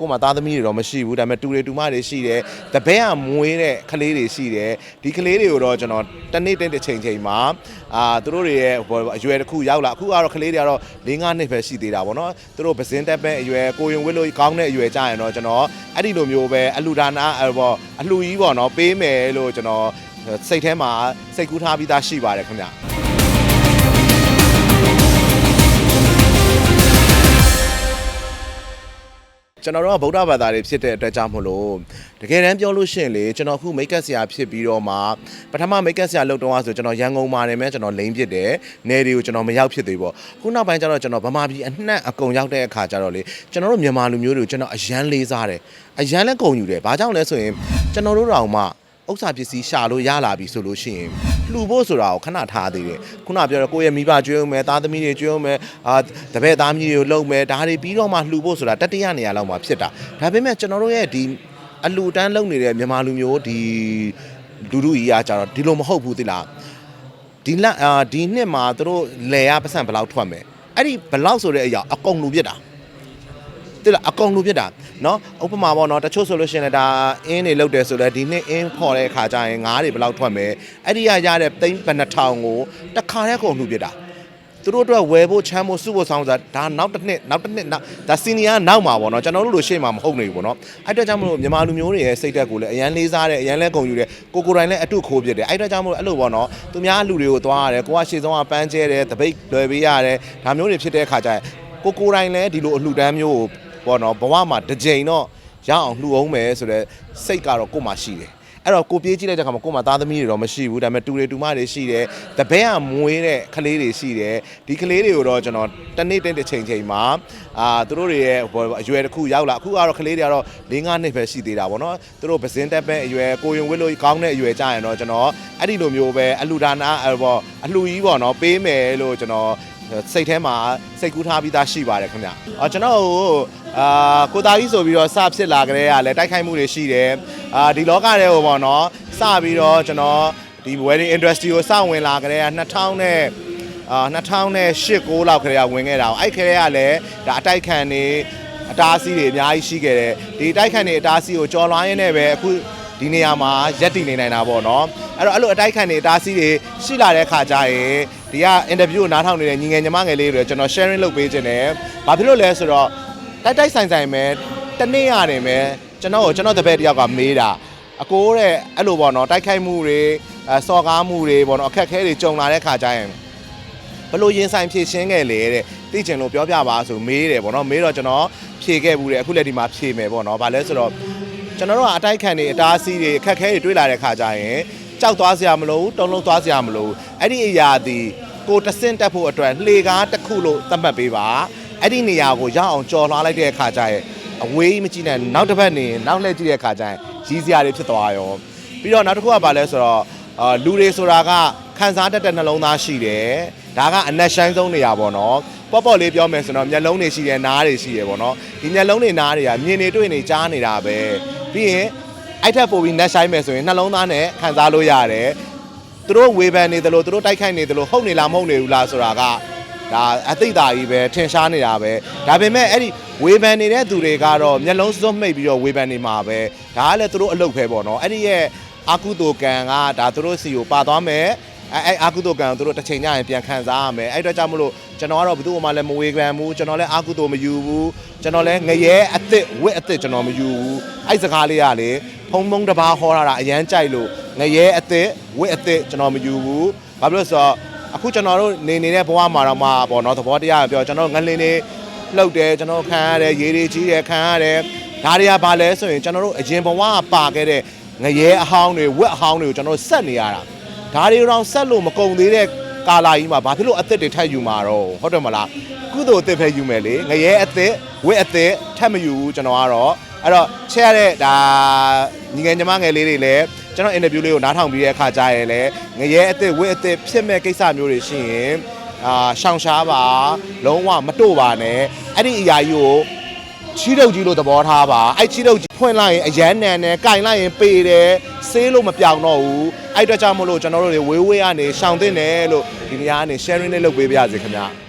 ကို့မှာသားသမီးတွေတော့မရှိဘူးဒါပေမဲ့တူတွေတူမတွေရှိတယ်တပည့်ကမွေးတဲ့ကလေးတွေရှိတယ်ဒီကလေးတွေကိုတော့ကျွန်တော်တစ်နေ့တစ်ချိန်ချိန်မှာအာသူတို့တွေရဲ့ဟိုအရွယ်တစ်ခုရောက်လာအခုကတော့ကလေးတွေကတော့၄၅နှစ်ပဲရှိသေးတာပေါ့နော်သူတို့ပစင်းတက်ပဲအရွယ်ကိုရင်ဝစ်လို့ကောင်းတဲ့အရွယ်ကြရင်တော့ကျွန်တော်အဲ့ဒီလိုမျိုးပဲအလူဒါနာအဲ့ပေါ့အလှကြီးပေါ့နော်ပေးမယ်လို့ကျွန်တော်စိတ်ထဲမှာစိတ်ကူးထားပြီးသားရှိပါတယ်ခင်ဗျ ကျွန်တော်တို့ကဗုဒ္ဓဘာသာတွေဖြစ်တဲ့အတွက်ကြောင့်မို့လို့တကယ်တမ်းပြောလို့ရှိရင်လေကျွန်တော်အခုမိတ်ကပ်ဆရာဖြစ်ပြီးတော့မှပထမမိတ်ကပ်ဆရာလုပ်တော့ဆိုကျွန်တော်ရန်ကုန်မှာနေမဲ့ကျွန်တော်လိမ့်ဖြစ်တယ်နယ်တွေကိုကျွန်တော်မရောက်ဖြစ်သေးဘူးခုနောက်ပိုင်းကျတော့ကျွန်တော်ဗမာပြည်အနှံ့အကုန်ရောက်တဲ့အခါကျတော့လေကျွန်တော်တို့မြန်မာလူမျိုးတွေကိုကျွန်တော်အရန်လေးစားတယ်အရန်လည်းကုန်ယူတယ်ဘာကြောင့်လဲဆိုရင်ကျွန်တော်တို့တောင်မှဥစ္စာပစ္စည်းရှာလို့ရလာပြီဆိုလို့ရှိရင် လှူဖို့ဆိုတာကိုခဏထားသေးတယ်ခုနပြောတော့ကိုယ့်ရဲ့မိဘကျွေးအောင်မယ်သားသမီးတွေကျွေးအောင်မယ်အာတပည့်သားသမီးတွေကိုလှုပ်မယ်ဒါတွေပြီးတော့မှလှူဖို့ဆိုတာတတိယနေရာလောက်မှာဖြစ်တာဒါပေမဲ့ကျွန်တော်တို့ရဲ့ဒီအလှူတန်းလုပ်နေတဲ့မြန်မာလူမျိုးဒီလူလူကြီးကကြတော့ဒီလိုမဟုတ်ဘူးသီလားဒီလက်အာဒီနှစ်မှာသူတို့လဲရပတ်စံဘယ်လောက်ထွက်မယ်အဲ့ဒီဘယ်လောက်ဆိုတဲ့အရာအကုန်လူပြစ်တာ တိလားအကောင်လိုဖြစ်တာနော်ဥပမာပေါ့နော်တချို့ဆိုလို့ရှိရင်လည်းဒါအင်းတွေလောက်တယ်ဆိုတော့ဒီနှစ်အင်းဖော်တဲ့အခါကျရင်ငါးတွေဘယ်လောက်ထွက်မယ်အဲ့ဒီရရတဲ့သိန်းဘယ်နှထောင်ကိုတစ်ခါတည်းအကုန်လိုဖြစ်တာသူတို့အတွက်ဝယ်ဖို့ချမ်းဖို့စုဖို့ဆောင်းစားဒါနောက်တစ်နှစ်နောက်တစ်နှစ်နောက်ဒါစီနီယာနောက်မှာပေါ့နော်ကျွန်တော်တို့လိုရှေ့မှာမဟုတ်နေဘူးပေါ့နော်အဲ့အတွက်ကြောင့်မလို့မြန်မာလူမျိုးတွေရဲ့စိတ်ဓာတ်ကိုလည်းအရန်လေးစားတယ်အရန်လဲဂုံယူတယ်ကိုကိုတိုင်းလည်းအတုခိုးပြတယ်အဲ့အတွက်ကြောင့်မလို့အဲ့လိုပေါ့နော်သူများလူတွေကိုသွားရတယ်ကိုကရှေ့ဆုံးကပန်းကျဲတယ်တပိတ်လွယ်ပေးရတယ်ဒါမျိုးတွေဖြစ်တဲ့အခါကျရင်ကိုကိုတိုင်းလည်းဒီလိုအလှူဒန်းမျိုးကို ပေါ့နော်ဘဝမှာတစ်ကြိမ်တော့ရအောင်လှူအောင်မယ်ဆိုတော့စိတ်ကတော့ကို့မှာရှိတယ်အဲ့တော့ကိုပြေးကြည့်လိုက်တဲ့ခါမှာကို့မှာသားသမီးတွေတော့မရှိဘူးဒါပေမဲ့တူတွေတူမတွေရှိတယ်တပည့်ကမွေးတဲ့ကလေးတွေရှိတယ်ဒီကလေးတွေကိုတော့ကျွန်တော်တစ်နေ့တစ်ချိန်ချိန်မှာအာသူတို့တွေရဲ့ဟိုအရွယ်တစ်ခုရောက်လာအခုကတော့ကလေးတွေကတော့၄၅နှစ်ပဲရှိသေးတာပေါ့နော်သူတို့ပစင်းတက်ပဲအရွယ်ကိုရင်ဝစ်လို့ကောင်းတဲ့အရွယ်ကြရင်တော့ကျွန်တော်အဲ့ဒီလိုမျိုးပဲအလူဒါနာအဲ့ပေါ့အလှကြီးပေါ့နော်ပေးမယ်လို့ကျွန်တော် စိတ်ထဲမှာစိတ်ကူးထားပြီးသားရှိပါတယ်ခင်ဗျ။အော်ကျွန်တော်ကိုအာကိုသားကြီးဆိုပြီးတော့စဖြစ်လာကြတဲ့ကလည်းတိုက်ခိုက်မှုတွေရှိတယ်။အာဒီလောကထဲကိုပေါ့နော်စပြီးတော့ကျွန်တော်ဒီ wedding industry ကိုစဝင်လာကြတဲ့က2000နဲ့အာ2008 9လောက်ခရေကဝင်ခဲ့တာ။အဲ့ခရေကလည်းဒါအတိုက်ခံနေအတားအဆီးတွေအများကြီးရှိခဲ့တယ်။ဒီတိုက်ခံနေအတားအဆီးကိုကြော်လွှားရင်းနဲ့ပဲအခု ဒီနေရာမှာရက်တည်နေနိုင်တာပေါ့နော်အဲ့တော့အဲ့လိုအတိုက်ခံနေအတားအဆီးတွေရှိလာတဲ့ခါကျရင်ဒီကအင်တာဗျူးကိုနားထောင်နေတဲ့ညီငယ်ညီမငယ်လေးတွေကျွန်တော် sharing လုပ်ပေးခြင်းတယ်ဘာဖြစ်လို့လဲဆိုတော့တိုက်တိုက်ဆိုင်ဆိုင်ပဲတနေ့ရတယ်ပဲကျွန်တော်ကိုကျွန်တော်တပည့်တယောက်ကမေးတာအကိုတဲ့အဲ့လိုပေါ့နော်တိုက်ခိုက်မှုတွေအဲစော်ကားမှုတွေပေါ့နော်အခက်အခဲတွေကြုံလာတဲ့ခါကျရင်ဘလို့ရင်ဆိုင်ဖြည့်ရှင်းခဲ့လေတဲ့သိချင်လို့ပြောပြပါဆိုမေးတယ်ပေါ့နော်မေးတော့ကျွန်တော်ဖြေခဲ့ဘူးတယ်အခုလည်းဒီမှာဖြေမယ်ပေါ့နော်ဘာလဲဆိုတော့ ကျွန်တော်တို့ကအတိုက်ခံနေအတားအဆီးတွေအခက်အခဲတွေတွေ့လာတဲ့ခါကျရင်ကြောက်သွားစရာမလိုဘူးတုံးလုံးသွားစရာမလိုဘူးအဲ့ဒီအရာဒီကိုတဆင့်တက်ဖို့အတွက်လှေကားတစ်ခုလို့သတ်မှတ်ပေးပါအဲ့ဒီနေရာကိုရအောင်ကြော်လွှားလိုက်တဲ့အခါကျရင်အဝေးမကြည့်နဲ့နောက်တစ်ပတ်နေနောက်လှည့်ကြည့်တဲ့အခါကျရင်ကြီးစရာတွေဖြစ်သွားရောပြီးတော့နောက်တစ်ခုကဘာလဲဆိုတော့အာလူတွေဆိုတာကခန်းစားတတ်တဲ့နှလုံးသားရှိတယ်ဒါကအနက်ရှိုင်းဆုံးနေရာပေါ့နော် ပေါ့ပေါ့လေးပြောမယ်ဆိုတော့မျက်လုံးတွေရှိတယ်နားတွေရှိတယ်ပေါ့နော်ဒီမျက်လုံးတွေနားတွေကမြင်နေတွေ့နေကြားနေတာပဲပြီးရင်အဲ့ထက်ပိုပြီးနက်ရှိုင်းမယ်ဆိုရင်နှလုံးသားနဲ့ခံစားလို့ရတယ်သူတို့ဝေဖန်နေတယ်လို့သူတို့တိုက်ခိုက်နေတယ်လို့ဟုတ်နေလားမဟုတ်နေဘူးလားဆိုတာကဒါအသိတာကြီးပဲထင်ရှားနေတာပဲဒါပေမဲ့အဲ့ဒီဝေဖန်နေတဲ့သူတွေကတော့မျက်လုံးစွတ်မိတ်ပြီးတော့ဝေဖန်နေမှာပဲဒါကလည်းသူတို့အလုပ်ပဲပေါ့နော်အဲ့ဒီရဲ့အာကုသိုလ်ကံကဒါသူတို့စီကိုပါသွားမယ် အဲအဲအာကုသိုလ်ကံကိုသူတို့တစ်ချိန်ကျရင်ပြန်ခံစားရမယ်အဲ့အတွက်ကြောင့်မလို့ကျွန်တော်ကတော့ဘယ်သူမှလည်းမဝေခံဘူးကျွန်တော်လည်းအာကုသိုလ်မယူဘူးကျွန်တော်လည်းငရဲအစ်စ်ဝစ်အစ်စ်ကျွန်တော်မယူဘူးအဲ့စကားလေးကလေဖုံဖုံတစ်ပါးဟောတာအရန်ကြိုက်လို့ငရဲအစ်စ်ဝစ်အစ်စ်ကျွန်တော်မယူဘူးဘာဖြစ်လို့ဆိုတော့အခုကျွန်တော်တို့နေနေတဲ့ဘဝမှာတော့မှပေါ့နော်သဘောတရားပြောကျွန်တော်ငလင်းနေလှုပ်တယ်ကျွန်တော်ခံရတယ်ရေတွေကြီးတယ်ခံရတယ်ဒါတွေကဘာလဲဆိုရင်ကျွန်တော်တို့အရင်ဘဝကပါခဲ့တဲ့ငရဲအဟောင်းတွေဝက်အဟောင်းတွေကိုကျွန်တော်တို့ဆက်နေရတာ ဒါတွေတော့ဆက်လို့မကုန်သေးတဲ့ကာလာကြီးမှာဘာဖြစ်လို့အသက်တွေထပ်ယူမှာတော့ဟုတ်တယ်မလားကုသိုလ်အသက်ပဲယူမယ်လေငရဲအသက်ဝက်အသက်ထပ်မယူဘူးကျွန်တော်ကတော့အဲ့တော့ချက်ရတဲ့ဒါညီငယ်ညီမငယ်လေးတွေလည်းကျွန်တော်အင်တာဗျူးလေးကိုနားထောင်ပြီးတဲ့အခါကျရင်လည်းငရဲအသက်ဝက်အသက်ဖြစ်မဲ့ကိစ္စမျိုးတွေရှိရင်အာရှောင်ရှားပါလုံးဝမတို့ပါနဲ့အဲ့ဒီအရာကြီးကို ချီးတုပ်ကြီးလို့သဘောထားပါအဲ့ချီးတုပ်ကြီးဖွင့်လိုက်ရင်အရန်နန်တယ်၊ကင်လိုက်ရင်ပေတယ်ဆေးလို့မပြောင်တော့ဘူးအဲ့အတွက်ကြောင့်မလို့ကျွန်တော်တို့တွေဝေးဝေးကနေရှောင်တင်တယ်လို့ဒီနေရာကနေ sharing လေးလုပ်ပေးပါရစေခင်ဗျာ